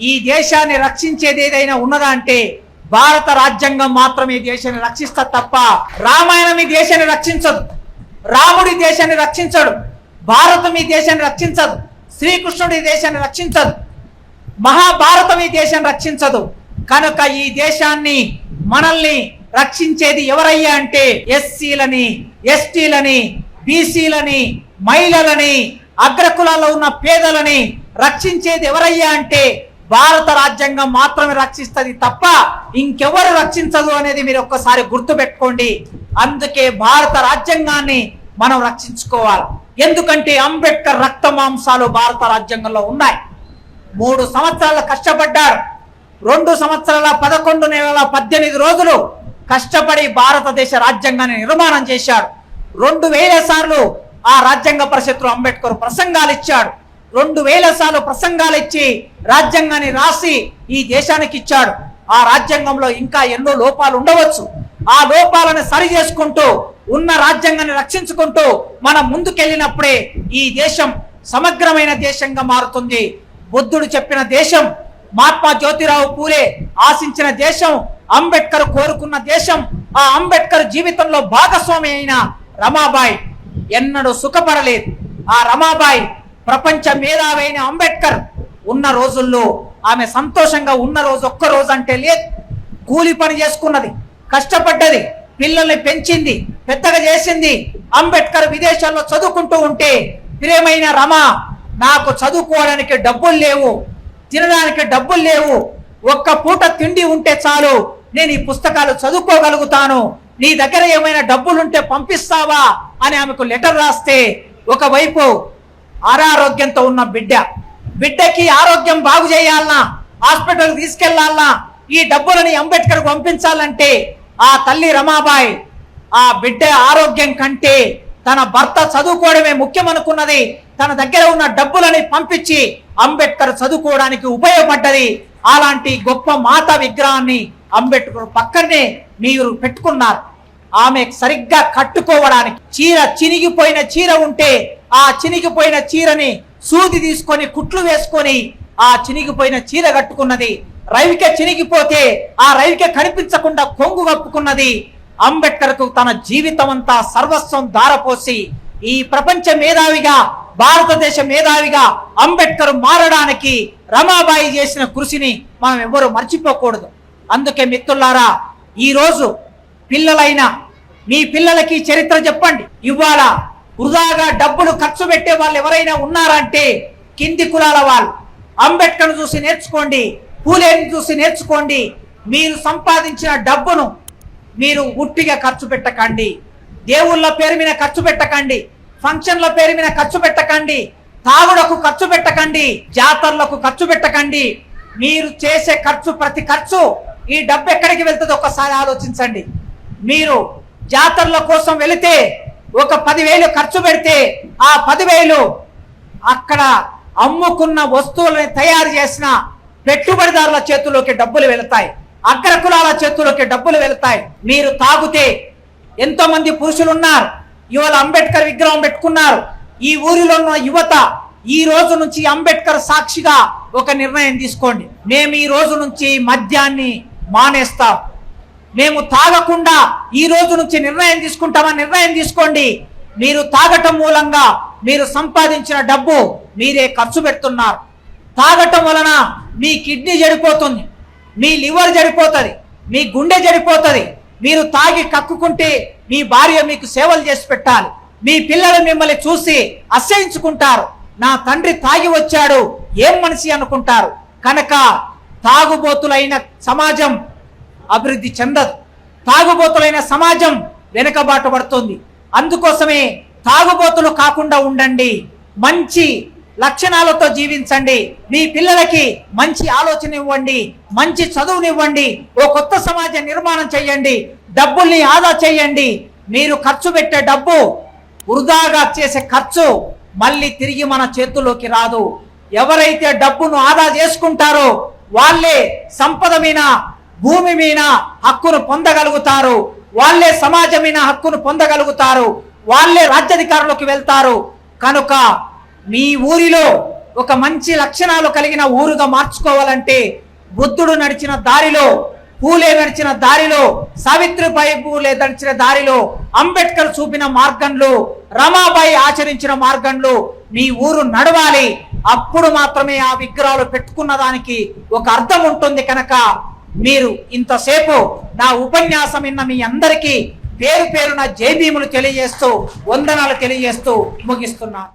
ఈ దేశాన్ని రక్షించేది ఏదైనా ఉన్నదా అంటే భారత రాజ్యాంగం మాత్రమే దేశాన్ని రక్షిస్తా తప్ప రామాయణం ఈ దేశాన్ని రక్షించదు. రాముడి దేశాన్ని రక్షించడు. భారతం ఈ దేశాన్ని రక్షించదు. శ్రీకృష్ణుడి దేశాన్ని రక్షించదు. మహాభారతం ఈ దేశాన్ని రక్షించదు. కనుక ఈ దేశాన్ని మనల్ని రక్షించేది ఎవరయ్యా అంటే ఎస్సీలని ఎస్టీలని బీసీలని మహిళలని అగ్రకులాల్లో ఉన్న పేదలని రక్షించేది ఎవరయ్యా అంటే భారత రాజ్యాంగం మాత్రమే రక్షిస్తుంది తప్ప ఇంకెవరు రక్షించదు అనేది మీరు ఒక్కసారి గుర్తుపెట్టుకోండి అందుకే భారత రాజ్యాంగాన్ని మనం రక్షించుకోవాలి. ఎందుకంటే అంబేద్కర్ రక్త మాంసాలు భారత రాజ్యాంగంలో ఉన్నాయి. మూడు సంవత్సరాలు కష్టపడ్డారు. రెండు సంవత్సరాల పదకొండు నెలల పద్దెనిమిది రోజులు కష్టపడి భారతదేశ రాజ్యాంగాన్ని నిర్మాణం చేశాడు రెండు వేల సార్లు ఆ రాజ్యాంగ పరిషత్తులో అంబేద్కర్ ప్రసంగాలు ఇచ్చాడు. రెండు వేల సార్లు ప్రసంగాలు ఇచ్చి రాజ్యాంగాన్ని రాసి ఈ దేశానికి ఇచ్చాడు. ఆ రాజ్యాంగంలో ఇంకా ఎన్నో లోపాలు ఉండవచ్చు. ఆ లోపాలను సరి చేసుకుంటూ ఉన్న రాజ్యాంగాన్ని రక్షించుకుంటూ మనం ముందుకెళ్ళినప్పుడే ఈ దేశం సమగ్రమైన దేశంగా మారుతుంది. బుద్ధుడు చెప్పిన దేశం మహాత్మా జ్యోతిరావు పూలే ఆశించిన దేశం అంబేద్కర్ కోరుకున్న దేశం ఆ అంబేద్కర్ జీవితంలో భాగస్వామి అయిన రమాబాయి ఎన్నడూ సుఖపడలేదు. ఆ రమాబాయి ప్రపంచ మేధావైన అంబేద్కర్ ఉన్న రోజుల్లో ఆమె సంతోషంగా ఉన్న రోజు ఒక్క రోజు అంటే లేదు. కూలి పని చేసుకున్నది కష్టపడ్డది పిల్లల్ని పెంచింది పెద్దగా చేసింది అంబేద్కర్ విదేశాల్లో చదువుకుంటూ ఉంటే ప్రియమైన రమ నాకు చదువుకోవడానికి డబ్బులు లేవు తినడానికి డబ్బులు లేవు ఒక్క పూట తిండి ఉంటే చాలు నేను ఈ పుస్తకాలు చదువుకోగలుగుతాను నీ దగ్గర ఏమైనా డబ్బులుంటే పంపిస్తావా? అని ఆమెకు లెటర్ రాస్తే ఒకవైపు అనారోగ్యంతో ఉన్న బిడ్డ. బిడ్డకి ఆరోగ్యం బాగు చేయాలన్నా హాస్పిటల్కి తీసుకెళ్ళాలన్నా ఈ డబ్బులని అంబేద్కర్కు పంపించాలంటే ఆ తల్లి రమాబాయ్ ఆ బిడ్డ ఆరోగ్యం కంటే తన భర్త చదువుకోవడమే ముఖ్యమనుకున్నది. తన దగ్గర ఉన్న డబ్బులని పంపించి అంబేద్కర్ చదువుకోవడానికి ఉపయోగపడ్డది. అలాంటి గొప్ప మాత విగ్రహాన్ని అంబేద్కర్ పక్కనే మీరు పెట్టుకున్నారు. ఆమె సరిగ్గా కట్టుకోవడానికి చీర చినిగిపోయిన చీర ఉంటే ఆ చినిగిపోయిన చీరని సూది తీసుకొని కుట్లు వేసుకొని ఆ చినిగిపోయిన చీర కట్టుకున్నది. రవిక చినిగిపోతే ఆ రవిక కనిపించకుండా కొంగు కప్పుకున్నది. అంబేద్కర్కు తన జీవితం అంతా సర్వస్వం దారపోసి ఈ ప్రపంచ మేధావిగా భారతదేశ మేధావిగా అంబేద్కర్ మారడానికి రమాబాయి చేసిన కృషిని మనం ఎవరు మర్చిపోకూడదు. అందుకే మిత్రులారా ఈరోజు పిల్లలైన మీ పిల్లలకి చరిత్ర చెప్పండి. ఇవాళ వృధాగా డబ్బులు ఖర్చు పెట్టే వాళ్ళు ఎవరైనా ఉన్నారంటే కింది కులాల వాళ్ళు. అంబేద్కర్ను చూసి నేర్చుకోండి పూలేని చూసి నేర్చుకోండి. మీరు సంపాదించిన డబ్బును మీరు ఉట్టిగా ఖర్చు పెట్టకండి. దేవుళ్ళ పేరు మీద ఖర్చు పెట్టకండి. ఫంక్షన్ల పేరు మీద ఖర్చు పెట్టకండి. తాగుడకు ఖర్చు పెట్టకండి. జాతరలకు ఖర్చు పెట్టకండి. మీరు చేసే ఖర్చు ప్రతి ఖర్చు ఈ డబ్బు ఎక్కడికి వెళ్తుందో ఒక్కసారి ఆలోచించండి. మీరు జాతరల కోసం వెళితే ఒక పదివేలు ఖర్చు పెడితే ఆ పదివేలు అక్కడ అమ్ముకున్న వస్తువులని తయారు చేసిన పెట్టుబడిదారుల చేతుల్లోకి డబ్బులు వెళతాయి. అగ్రకులాల చేతుల్లోకి డబ్బులు వెళతాయి. మీరు తాగుతే ఎంతో మంది పురుషులు ఉన్నారు ఇవాళ అంబేద్కర్ విగ్రహం పెట్టుకున్నారు. ఈ ఊరిలో ఉన్న యువత ఈ రోజు నుంచి అంబేద్కర్ సాక్షిగా ఒక నిర్ణయం తీసుకోండి. మేము ఈ రోజు నుంచి మద్యాన్ని మానేస్తాం. మేము తాగకుండా ఈ రోజు నుంచి నిర్ణయం తీసుకుంటామని నిర్ణయం తీసుకోండి. మీరు తాగటం మూలంగా మీరు సంపాదించిన డబ్బు మీరే ఖర్చు పెడుతున్నారు. తాగటం వలన మీ కిడ్నీ చెడిపోతుంది మీ లివర్ చెడిపోతుంది మీ గుండె చెడిపోతుంది. మీరు తాగి కక్కుకుంటే మీ భార్య మీకు సేవలు చేసి పెట్టాలి. మీ పిల్లలు మిమ్మల్ని చూసి అసహించుకుంటారు. నా తండ్రి తాగి వచ్చాడు ఏం మనిషి అనుకుంటారు? కనుక తాగుబోతులైన సమాజం అభివృద్ధి చెందదు. తాగుబోతులైన సమాజం వెనుకబాటు పడుతుంది అందుకోసమే తాగుబోతులు కాకుండా ఉండండి. మంచి లక్షణాలతో జీవించండి. మీ పిల్లలకి మంచి ఆలోచన ఇవ్వండి. మంచి చదువునివ్వండి. ఓ కొత్త సమాజ నిర్మాణం చేయండి. డబ్బుల్ని ఆదా చేయండి. మీరు ఖర్చు పెట్టే డబ్బు వృధాగా చేసే ఖర్చు మళ్ళీ తిరిగి మన చేతుల్లోకి రాదు. ఎవరైతే డబ్బును ఆదా చేసుకుంటారో వాళ్ళే సంపద మీద భూమి మీద హక్కును పొందగలుగుతారు. వాళ్ళే సమాజం మీద హక్కును పొందగలుగుతారు. వాళ్ళే రాజ్యాధికారంలోకి వెళ్తారు. కనుక మీ ఊరిలో ఒక మంచి లక్షణాలు కలిగిన ఊరుగా మార్చుకోవాలంటే బుద్ధుడు నడిచిన దారిలో పూలే నడిచిన దారిలో సావిత్రిబాయి పూలే నడిచిన దారిలో అంబేద్కర్ చూపిన మార్గంలో రమాబాయి ఆచరించిన మార్గంలో మీ ఊరు నడవాలి. అప్పుడు మాత్రమే ఆ విగ్రహాలు పెట్టుకున్న దానికి ఒక అర్థం ఉంటుంది కనుక మీరు ఇంతసేపు నా ఉపన్యాసం విన్న మీ అందరికీ పేరు పేరున జయభీములు తెలియజేస్తూ వందనాలు తెలియజేస్తూ ముగిస్తున్నాను